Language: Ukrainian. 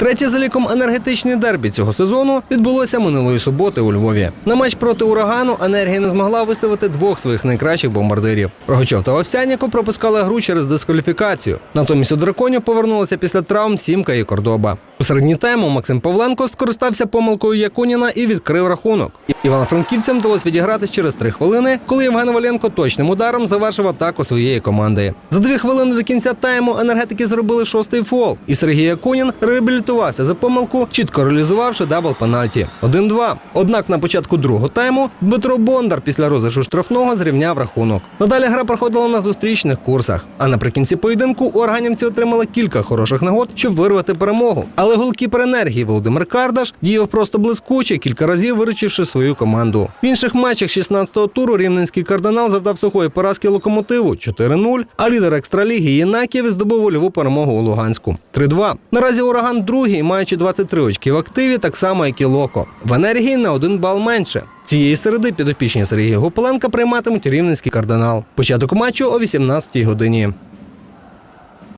Третє за ліком енергетичне дербі цього сезону відбулося минулої суботи у Львові. На матч проти урагану енергія не змогла виставити двох своїх найкращих бомбардирів. Рогачов та Овсяніко пропускали гру через дискваліфікацію. Натомість у драконів повернулися після травм Сімка і Кордоба. У середній тайму Максим Павленко скористався помилкою Якуніна і відкрив рахунок. Івано-франківцям вдалося відігратись через три хвилини, коли Євген Валенко точним ударом завершив атаку своєї команди. За дві хвилини до кінця тайму енергетики зробили шостий фол, і Сергій Якунін реабілітувався за помилку, чітко реалізувавши дабл пенальті. 1-2. Однак на початку другого тайму Дмитро Бондар після розіграшу штрафного зрівняв рахунок. Надалі гра проходила на зустрічних курсах. А наприкінці поєдинку органівці отримали кілька хороших нагод, щоб вирвати перемогу. Але голкіпер енергії Володимир Кардаш діяв просто блискуче, кілька разів виручивши свою команду. В інших матчах 16-го туру рівненський кардинал завдав сухої поразки локомотиву 4-0, а лідер екстраліги Єнаків здобув вольову перемогу у Луганську 3-2. Наразі ураган другий, маючи 23 очки в активі, так само як і Локо. В енергії на один бал менше. Цієї середи підопічні Сергія Гопаленка прийматимуть рівненський кардинал. Початок матчу о 18-й годині.